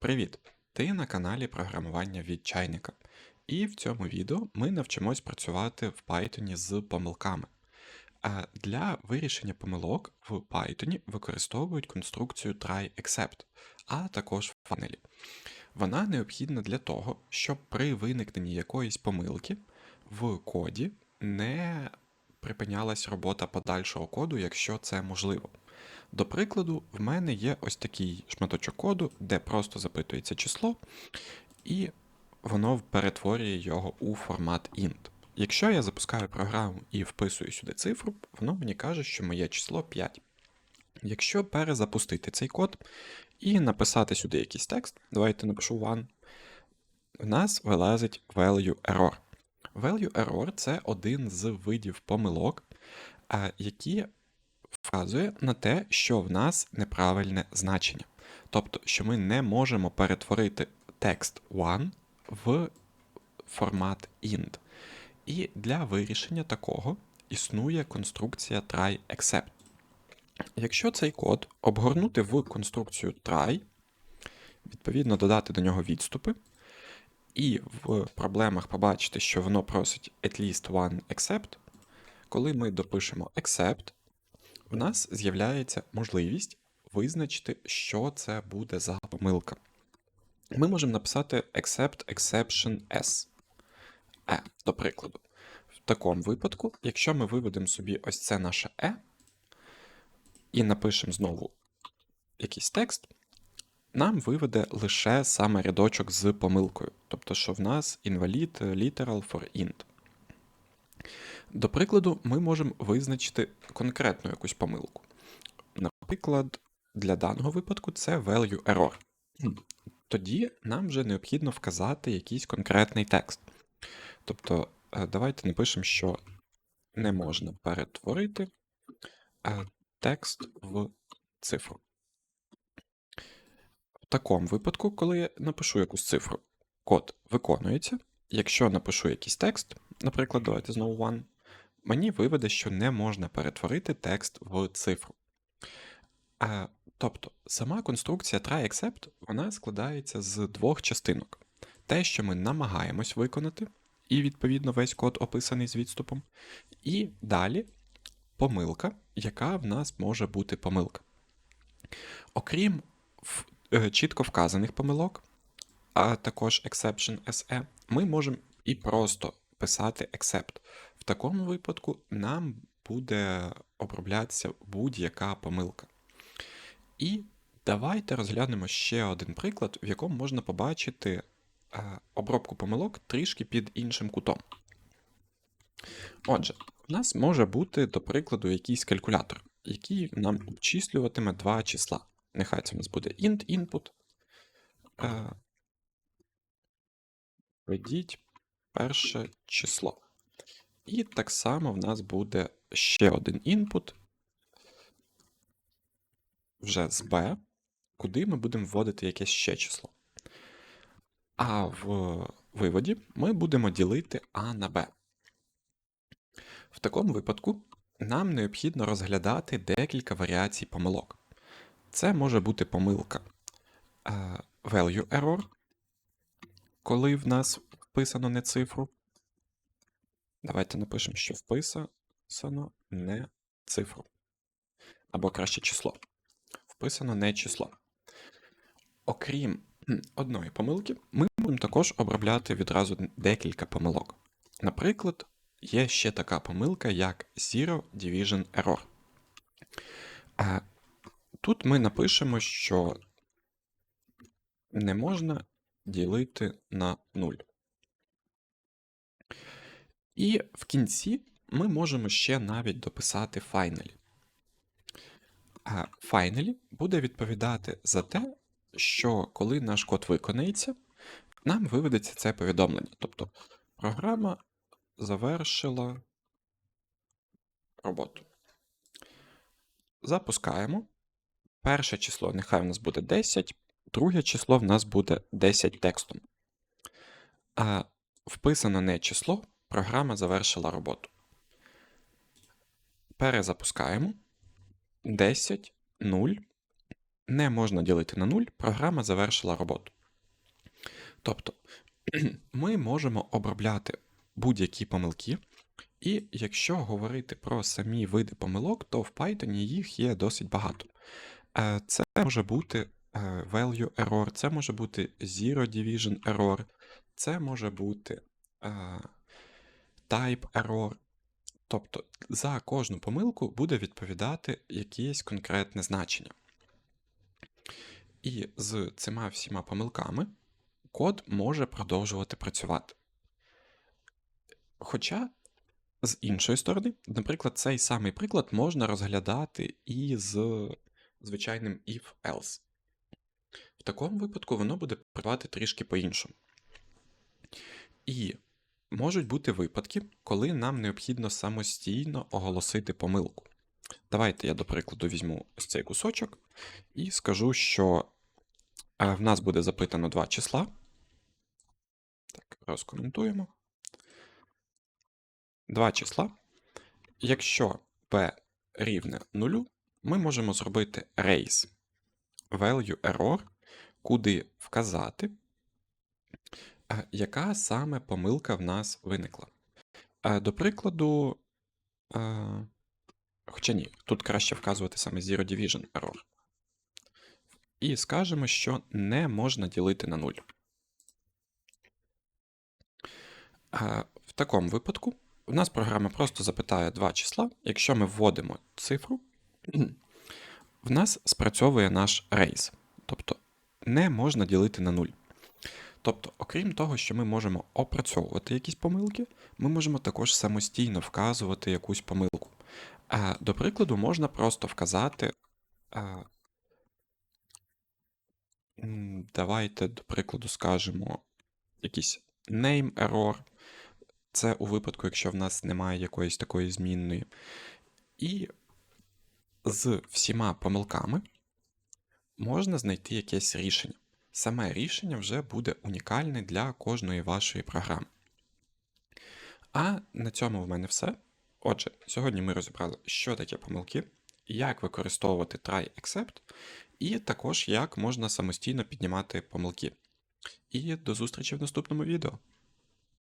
Привіт! Ти на каналі програмування від чайника. І в цьому відео ми навчимось працювати в Python з помилками. Для вирішення помилок в Python використовують конструкцію try-except, а також фанелі. Вона необхідна для того, щоб при виникненні якоїсь помилки в коді не припинялась робота подальшого коду, якщо це можливо. До прикладу, в мене є ось такий шматочок коду, де просто запитується число, і воно перетворює його у формат int. Якщо я запускаю програму і вписую сюди цифру, воно мені каже, що моє число 5. Якщо перезапустити цей код і написати сюди якийсь текст, давайте напишу one, в нас вилазить value error. Value error це один з видів помилок, які вказує на те, що в нас неправильне значення. Тобто, що ми не можемо перетворити текст one в формат int. І для вирішення такого існує конструкція try-except. Якщо цей код обгорнути в конструкцію try, відповідно додати до нього відступи, і в проблемах побачити, що воно просить at least one except, коли ми допишемо except, в нас з'являється можливість визначити, що це буде за помилка. Ми можемо написати except exception s. E, до прикладу. В такому випадку, якщо ми виведемо собі ось це наше E і напишемо знову якийсь текст, нам виведе лише саме рядочок з помилкою. Тобто, що в нас invalid literal for int. До прикладу, ми можемо визначити конкретну якусь помилку. Наприклад, для даного випадку це value error. Тоді нам вже необхідно вказати якийсь конкретний текст. Тобто, е, давайте напишемо, що не можна перетворити е, текст в цифру. В такому випадку, коли я напишу якусь цифру, код виконується. Якщо напишу якийсь текст, наприклад, давайте знову one, мені виведе, що не можна перетворити текст в цифру. А, Тобто, сама конструкція try-except вона складається з двох частинок: те, що ми намагаємось виконати, і, відповідно, весь код описаний з відступом, і далі помилка, яка в нас може бути помилка. Окрім е, чітко вказаних помилок, а також exception SE, ми можемо і просто писати except. В такому випадку нам буде оброблятися будь-яка помилка. І давайте розглянемо ще один приклад, в якому можна побачити е, обробку помилок трішки під іншим кутом. Отже, в нас може бути, до прикладу, якийсь калькулятор, який нам обчислюватиме два числа. Нехай це у нас буде int input. Е, Введіть перше число. І так само в нас буде ще один інпут вже з B, куди ми будемо вводити якесь ще число. А в виводі ми будемо ділити А на Б. В такому випадку нам необхідно розглядати декілька варіацій помилок. Це може бути помилка е, value error, коли в нас вписано не цифру. Давайте напишемо, що вписано не цифру. Або краще число. Вписано не число. Окрім одної помилки, ми можемо також обробляти відразу декілька помилок. Наприклад, є ще така помилка, як Zero Division Error. Тут ми напишемо, що не можна ділити на 0. І в кінці ми можемо ще навіть дописати finally. А finally буде відповідати за те, що коли наш код виконається, нам виведеться це повідомлення. Тобто програма завершила роботу. Запускаємо. Перше число нехай у нас буде 10, друге число в нас буде 10 текстом. А вписано не число, програма завершила роботу. Перезапускаємо 10, 0. не можна ділити на 0, програма завершила роботу. Тобто ми можемо обробляти будь-які помилки, і якщо говорити про самі види помилок, то в Python їх є досить багато. Е, Це може бути е, value error, це може бути zero division error, це може бути е, type error. Тобто за кожну помилку буде відповідати якесь конкретне значення. І з цими всіма помилками код може продовжувати працювати. Хоча, з іншої сторони, наприклад, цей самий приклад можна розглядати і з звичайним if-else. В такому випадку воно буде працювати трішки по-іншому. І можуть бути випадки, коли нам необхідно самостійно оголосити помилку. Давайте я, до прикладу, візьму ось цей кусочок і скажу, що е, в нас буде запитано два числа. Так, розкоментуємо. Два числа. Якщо p рівне 0, ми можемо зробити raise value error, куди вказати, яка саме помилка в нас виникла. Е, До прикладу, е, хоча ні, тут краще вказувати саме Zero Division error. І скажемо, що не можна ділити на 0. Е, В такому випадку у нас програма просто запитає два числа. Якщо ми вводимо цифру, в нас спрацьовує наш рейс. Тобто не можна ділити на 0. Тобто, окрім того, що ми можемо опрацьовувати якісь помилки, ми можемо також самостійно вказувати якусь помилку. А, До прикладу, можна просто вказати. а, Давайте, до прикладу, скажемо якийсь name error. Це у випадку, якщо в нас немає якоїсь такої змінної. І з всіма помилками можна знайти якесь рішення. Саме рішення вже буде унікальне для кожної вашої програми. А на цьому в мене все. Отже, сьогодні ми розібрали, що таке помилки, як використовувати try except, і також як можна самостійно піднімати помилки. І до зустрічі в наступному відео.